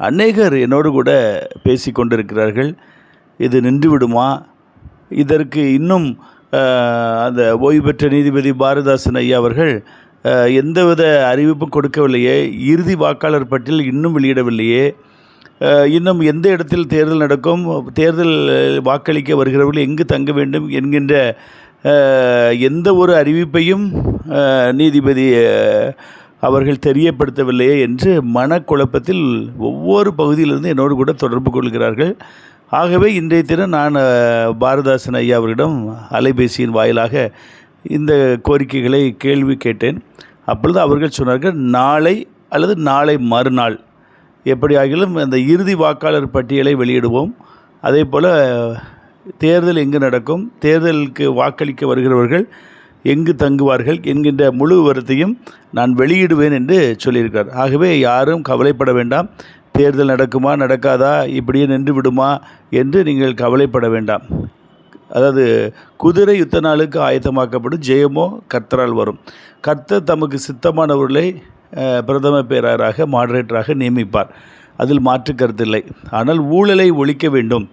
அநேகர் என்னோடு கூட பேசி கொண்டிருக்கிறார்கள் இது நின்றுவிடுமா? இதற்கு இன்னும் அந்த ஓய்வு பெற்ற நீதிபதி பாரதாசன் ஐயா அவர்கள் எந்தவித அறிவிப்பும் கொடுக்கவில்லையே இறுதி வாக்காளர் பட்டியல் இன்னும் வெளியிடவில்லையே இன்னும் எந்த இடத்தில் தேர்தல் நடக்கும் தேர்தல் வாக்களிக்க வருகிறவர்கள் எங்கு தங்க வேண்டும் என்கின்ற எந்த ஒரு அறிவிப்பையும் நீதிபதி அவர்கள் தெரியப்படுத்தவில்லையே என்று மனக்குழப்பத்தில் ஒவ்வொரு பகுதியிலிருந்து என்னோடு கூட தொடர்பு கொள்கிறார்கள். ஆகவே இன்றைய தினம் நான் பாரதாசன் ஐயா அவரிடம் அலைபேசியின் வாயிலாக இந்த கோரிக்கைகளை கேள்வி கேட்டேன். அப்பொழுது அவர்கள் சொன்னார்கள் நாளை அல்லது நாளை மறுநாள். எப்படியாகிலும் அந்த இறுதி வாக்காளர் பட்டியலை வெளியிடுவோம். அதே போல் தேர்தல் எங்கு நடக்கும் தேர்தலுக்கு வாக்களிக்க வருகிறவர்கள் எங்கு தங்குவார்கள் என்கின்ற முழு விவரத்தையும் நான் வெளியிடுவேன் என்று சொல்லியிருக்கிறார். ஆகவே யாரும் கவலைப்பட வேண்டாம். தேர்தல் நடக்குமா நடக்காதா இப்படியே நின்று விடுமா என்று நீங்கள் கவலைப்பட வேண்டாம். அதாவது குதிரை யுத்த நாளுக்கு ஆயத்தமாக்கப்படும் ஜெயமோ கர்த்தரால் வரும். கர்த்தர் தமக்கு சித்தமானவர்களை பிரதம பேராராக மாடரேட்டராக நியமிப்பார். அதில் மாற்று கருத்தில்லை ஆனால் ஊழலை ஒழிக்க வேண்டும்.